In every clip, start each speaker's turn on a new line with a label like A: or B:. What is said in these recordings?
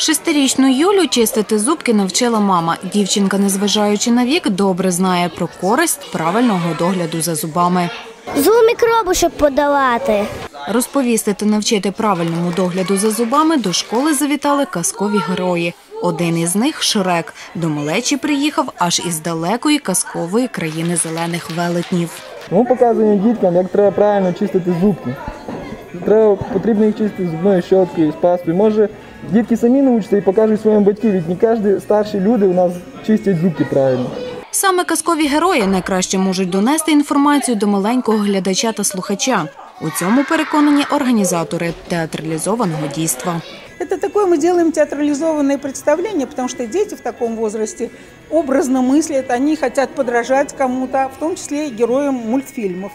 A: Шестирічну Юлю чистити зубки навчила мама. Дівчинка, незважаючи на вік, добре знає про користь правильного догляду за зубами.
B: Зуб мікроби, щоб подавати.
A: Розповісти та навчити правильному догляду за зубами до школи завітали казкові герої. Один із них Шрек. До малечі приїхав аж із далекої казкової країни зелених велетнів.
C: Ми показуємо діткам, як треба правильно чистити зубки. Треба, потрібно їх чистити зубною щоткою, з пастою. Може, дітки самі навчаться і покажуть своїм батькам, ведь не кожні старші люди у нас чистять зубки правильно.
A: Саме казкові герої найкраще можуть донести інформацію до маленького глядача та слухача. У цьому переконані організатори театралізованого дійства.
D: Это такое мы делаем театрализованное представление, потому что дети в таком возрасте образно мыслят, они хотят подражать кому-то, в том числе и героям мультфильмов.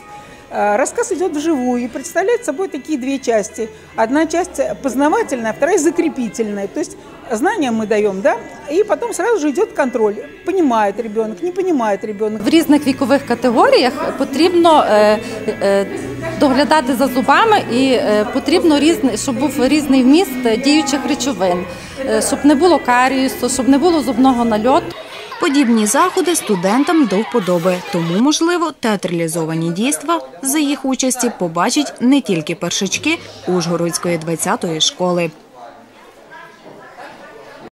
D: Э, Рассказ идет вживую и представляет собой такие две части. Одна часть познавательная, вторая закрепительная. То есть знания мы даем, да, и потом сразу же идет контроль. Понимает ребенок, не понимает ребенок.
E: В різних вікових категоріях потрібно е, е, доглядати за зубами і е, потрібно різний, щоб був різний вміст діючих речовин, е, щоб не було карієсу, щоб не було зубного нальоту.
A: Подібні заходи студентам до вподоби, тому, можливо, театралізовані дійства за їх участі побачать не тільки першачки Ужгородської 20-ї школи.